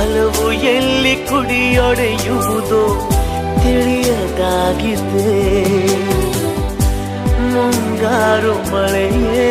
ಒಲವು ಎಲ್ಲಿ ಕುಡಿಯೊಡೆಯುವುದು ತಿಳಿಯದಾಗಿದೆ. ಮುಂಗಾರು ಮಳೆಯೇ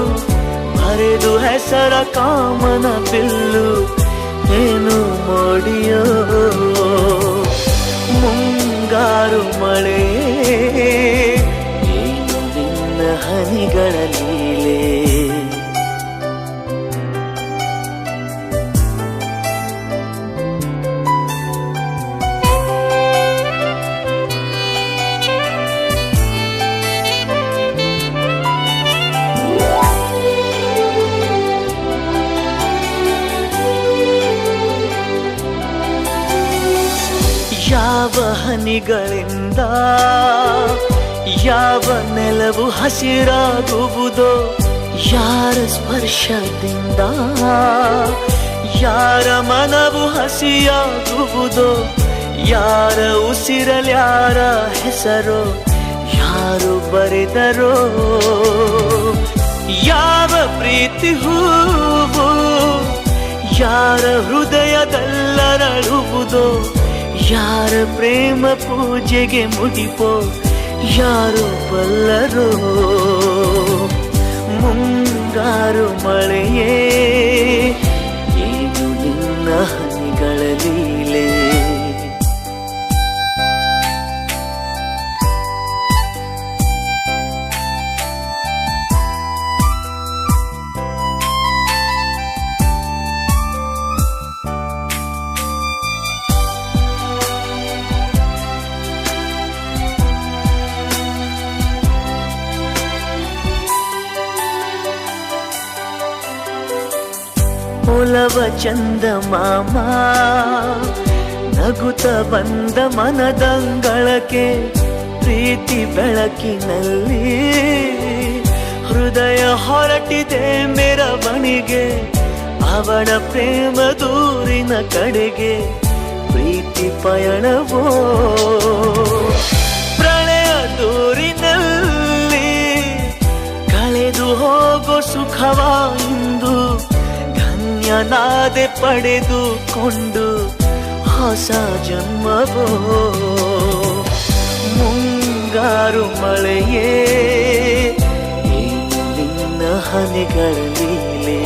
ಬರೆದು ಹೆಸರ ಕಾಮನ ಬಿಲ್ಲು ಏನು ಮಾಡಿಯೋ? ಮುಂಗಾರು ಮಳೆ ಯಾವ ಹನಿಗಳಿಂದ ಯಾವ ನೆಲವು ಹಸಿರಾಗುವುದೋ, ಯಾರ ಸ್ಪರ್ಶದಿಂದ, ಯಾರ ಮನವು ಹಸಿಯಾಗುವುದೋ, ಯಾರ ಉಸಿರಲ್ಯಾರ ಹೆಸರು, ಯಾರು ಬರೆದರೋ, ಯಾವ ಪ್ರೀತಿ ಹೂವು, ಯಾರ ಹೃದಯದಲ್ಲರಳುವುದೋ ಯಾರ ಪ್ರೇಮ ಪೂಜೆಗೆ ಮುಡಿಪೋ ಯಾರು ಬಲ್ಲರೋ? ಮುಂಗಾರು ಮಳೆಯೇ ಒಲವ ಚಂದ ಮಾಮ, ನಗುತ ಬಂದ ಮನದಂಗಳಕ್ಕೆ ಪ್ರೀತಿ ಬೆಳಕಿನಲ್ಲಿ ಹೃದಯ ಹೊರಟಿದೆ ಮೆರವಣಿಗೆ ಅವಳ ಪ್ರೇಮ ದೂರಿನ ಕಡೆಗೆ ಪ್ರೀತಿ ಪಯಣವೋ? ಪ್ರಳಯ ದೂರಿನಲ್ಲಿ ಕಳೆದು ಹೋಗೋ ಸುಖವ ಇಂದು ಧನ್ಯನಾದೆ ಪಡೆದುಕೊಂಡು ಹೊಸ ಜನ್ಮವೋ? ಮುಂಗಾರು ಮಳೆಯೇ ನಿನ್ನ ಲೀಲೆ